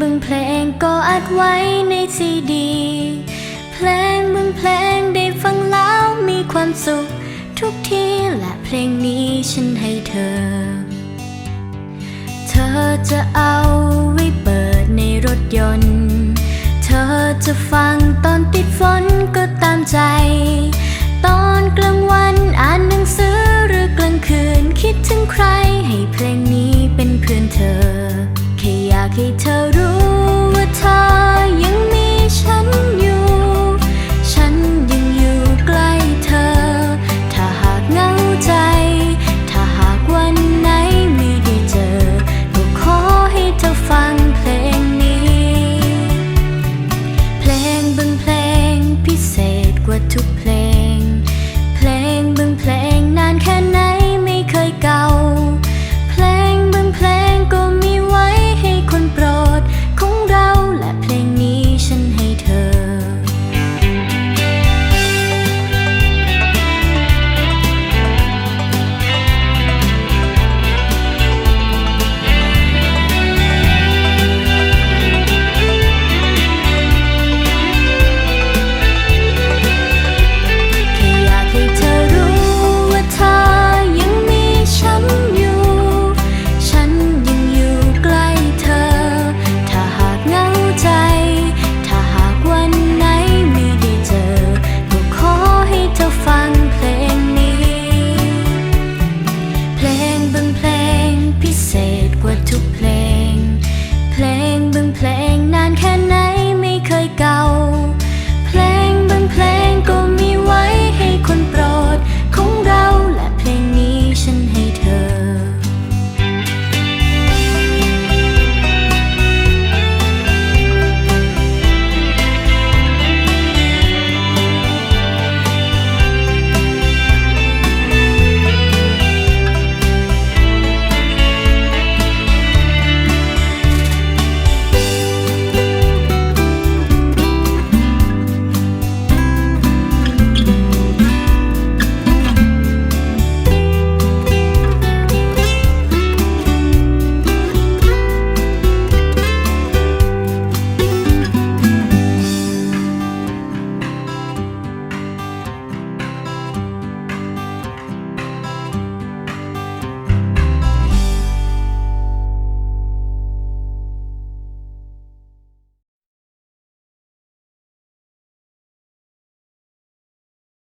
บึงเพลงก็อัดไว้ในซีดี เพลงบึงเพลงได้ฟังแล้วมีความสุข ทุกทีและเพลงนี้ฉันให้เธอ เธอจะเอาไว้เปิดในรถยนต์ เธอจะฟังตอนติดฝนก็ตามใจ ตอนกลางวันอ่านหนังสือ